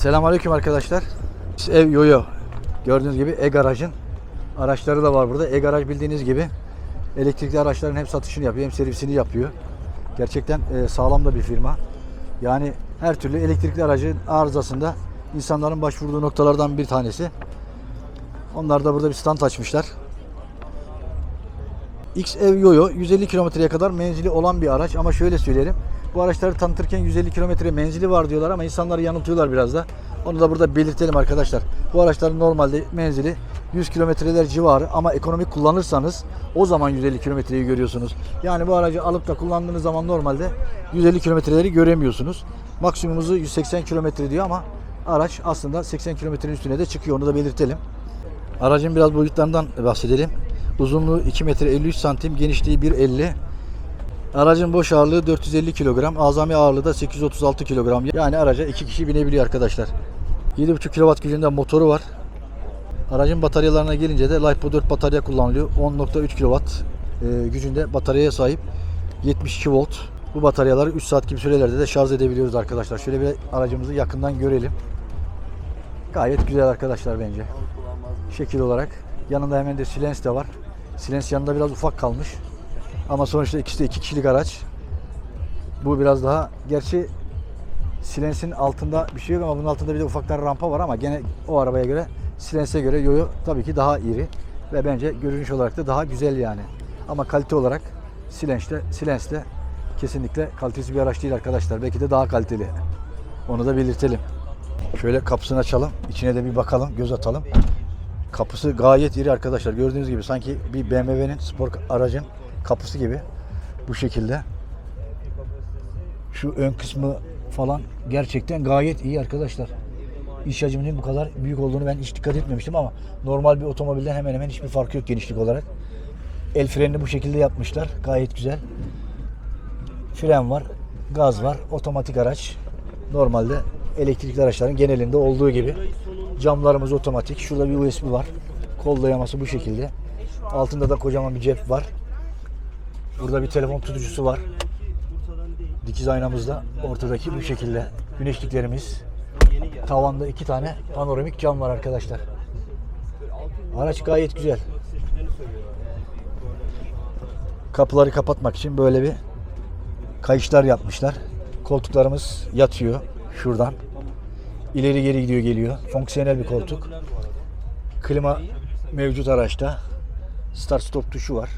Selamünaleyküm arkadaşlar. Ev Yoyo. Gördüğünüz gibi e-garajın araçları da var burada. E-garaj bildiğiniz gibi elektrikli araçların hem satışını yapıyor hem servisini yapıyor. Gerçekten e, sağlam da bir firma. Yani her türlü elektrikli aracın arızasında insanların başvurduğu noktalardan bir tanesi. Onlar da burada bir stand açmışlar. X Ev Yoyo 150 kilometreye kadar menzili olan bir araç ama şöyle söyleyelim. Bu araçları tanıtırken 150 kilometre menzili var diyorlar ama insanları yanıltıyorlar biraz da. Onu da burada belirtelim arkadaşlar. Bu araçların normalde menzili 100 kilometreler civarı ama ekonomik kullanırsanız o zaman 150 kilometreyi görüyorsunuz. Yani bu aracı alıp da kullandığınız zaman normalde 150 kilometreleri göremiyorsunuz. Maksimumuzu 180 kilometre diyor ama araç aslında 80 kilometrenin üstüne de çıkıyor. Onu da belirtelim. Aracın biraz boyutlarından bahsedelim. Uzunluğu 2 metre 53 santim, genişliği 1.50. Aracın boş ağırlığı 450 kilogram, azami ağırlığı da 836 kilogram. Yani araca iki kişi binebiliyor arkadaşlar. 7.5 kW gücünde motoru var. Aracın bataryalarına gelince de LiPo 4 batarya kullanılıyor. 10.3 kW e, gücünde bataryaya sahip. 72 volt. Bu bataryaları 3 saat gibi sürelerde de şarj edebiliyoruz arkadaşlar. Şöyle bir aracımızı yakından görelim. Gayet güzel arkadaşlar bence. Şekil olarak. Yanında hemen de silens de var. Silens yanında biraz ufak kalmış. Ama sonuçta ikisi de iki kişilik araç. Bu biraz daha gerçi Silens'in altında bir şey yok ama bunun altında bir de ufaktan rampa var ama gene o arabaya göre Silens'e göre Yoyo tabii ki daha iri ve bence görünüş olarak da daha güzel yani. Ama kalite olarak Silens'te Silens'te kesinlikle kalitesiz bir araç değil arkadaşlar. Belki de daha kaliteli. Onu da belirtelim. Şöyle kapısını açalım. içine de bir bakalım, göz atalım. Kapısı gayet iri arkadaşlar. Gördüğünüz gibi sanki bir BMW'nin spor aracın kapısı gibi. Bu şekilde. Şu ön kısmı falan gerçekten gayet iyi arkadaşlar. İç hacminin bu kadar büyük olduğunu ben hiç dikkat etmemiştim ama normal bir otomobilden hemen hemen hiçbir farkı yok genişlik olarak. El frenini bu şekilde yapmışlar. Gayet güzel. Fren var, gaz var, otomatik araç. Normalde elektrikli araçların genelinde olduğu gibi. Camlarımız otomatik. Şurada bir USB var. Kol dayaması bu şekilde. Altında da kocaman bir cep var. Burada bir telefon tutucusu var. Dikiz aynamızda ortadaki bu şekilde. Güneşliklerimiz. Tavanda iki tane panoramik cam var arkadaşlar. Araç gayet güzel. Kapıları kapatmak için böyle bir kayışlar yapmışlar. Koltuklarımız yatıyor şuradan. İleri geri gidiyor geliyor. Fonksiyonel bir koltuk. Klima mevcut araçta. Start stop tuşu var.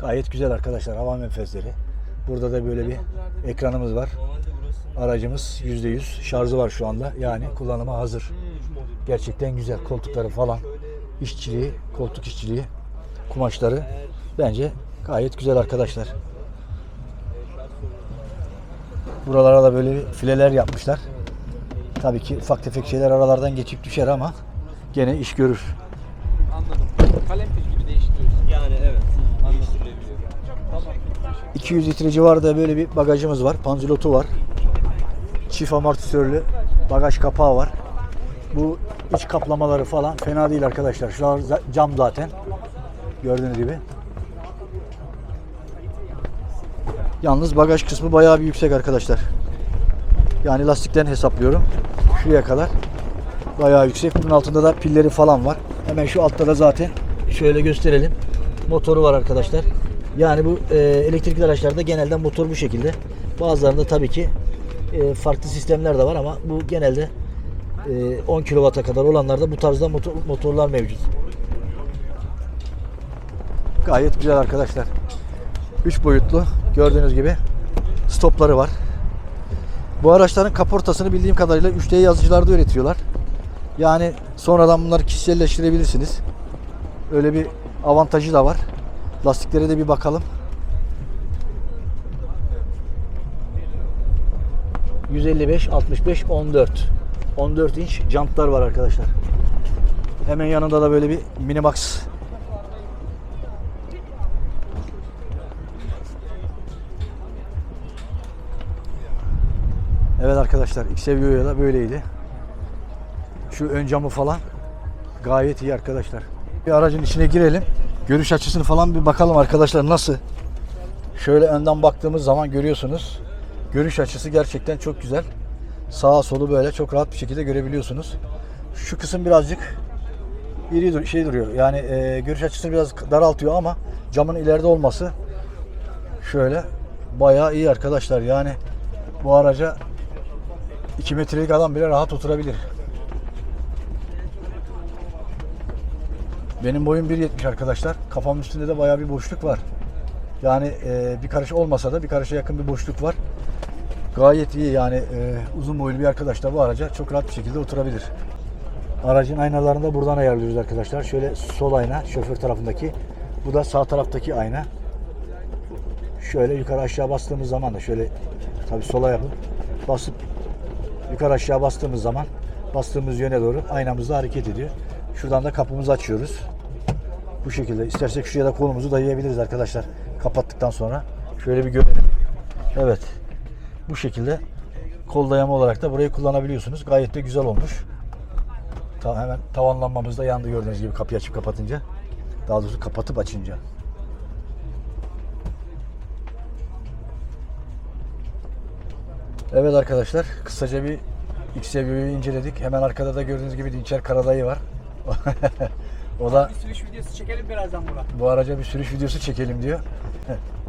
Gayet güzel arkadaşlar hava menfezleri. Burada da böyle bir ekranımız var. Aracımız %100 şarjı var şu anda. Yani kullanıma hazır. Gerçekten güzel. Koltukları falan. işçiliği, koltuk işçiliği, kumaşları bence gayet güzel arkadaşlar. Buralara da böyle fileler yapmışlar. Tabii ki ufak tefek şeyler aralardan geçip düşer ama gene iş görür. Anladım. Kalem gibi değiştiriyorsun. Yani evet. Değiştirilebiliyor. Tamam. 200 litre civarında böyle bir bagajımız var. Panzilotu var. Çift amortisörlü bagaj kapağı var. Bu iç kaplamaları falan fena değil arkadaşlar. Şu an za- cam zaten. Gördüğünüz gibi. Yalnız bagaj kısmı bayağı bir yüksek arkadaşlar. Yani lastikten hesaplıyorum. Şuraya kadar. Bayağı yüksek. Bunun altında da pilleri falan var. Hemen şu altta da zaten şöyle gösterelim. Motoru var arkadaşlar. Yani bu e, elektrikli araçlarda genelde motor bu şekilde. Bazılarında tabii ki e, farklı sistemler de var ama bu genelde e, 10 kW'a kadar olanlarda bu tarzda motor, motorlar mevcut. Gayet güzel arkadaşlar. 3 boyutlu gördüğünüz gibi stopları var. Bu araçların kaportasını bildiğim kadarıyla 3D yazıcılarda üretiyorlar. Yani sonradan bunları kişiselleştirebilirsiniz. Öyle bir avantajı da var. Lastiklere de bir bakalım. 155, 65, 14. 14 inç jantlar var arkadaşlar. Hemen yanında da böyle bir Minimax Evet arkadaşlar Xevio'ya da böyleydi. Şu ön camı falan gayet iyi arkadaşlar. Bir aracın içine girelim. Görüş açısını falan bir bakalım arkadaşlar nasıl. Şöyle önden baktığımız zaman görüyorsunuz. Görüş açısı gerçekten çok güzel. Sağa solu böyle çok rahat bir şekilde görebiliyorsunuz. Şu kısım birazcık iri dur- şey duruyor. Yani e, görüş açısını biraz daraltıyor ama camın ileride olması şöyle bayağı iyi arkadaşlar. Yani bu araca 2 metrelik adam bile rahat oturabilir. Benim boyum 1.70 arkadaşlar. Kafamın üstünde de bayağı bir boşluk var. Yani e, bir karış olmasa da bir karışa yakın bir boşluk var. Gayet iyi yani e, uzun boylu bir arkadaş da bu araca çok rahat bir şekilde oturabilir. Aracın aynalarını da buradan ayarlıyoruz arkadaşlar. Şöyle sol ayna şoför tarafındaki. Bu da sağ taraftaki ayna. Şöyle yukarı aşağı bastığımız zaman da şöyle tabi sola yapıp basıp yukarı aşağı bastığımız zaman bastığımız yöne doğru aynamız da hareket ediyor. Şuradan da kapımızı açıyoruz. Bu şekilde istersek şuraya da kolumuzu dayayabiliriz arkadaşlar. Kapattıktan sonra şöyle bir görelim. Evet. Bu şekilde kol dayama olarak da burayı kullanabiliyorsunuz. Gayet de güzel olmuş. Ta- hemen tavanlanmamız da yandı gördüğünüz gibi kapıyı açıp kapatınca. Daha doğrusu kapatıp açınca. Evet arkadaşlar kısaca bir XCV'yi inceledik. Hemen arkada da gördüğünüz gibi Dinçer Karadayı var. o da Bir sürüş videosu çekelim birazdan buna. bu araca bir sürüş videosu çekelim diyor.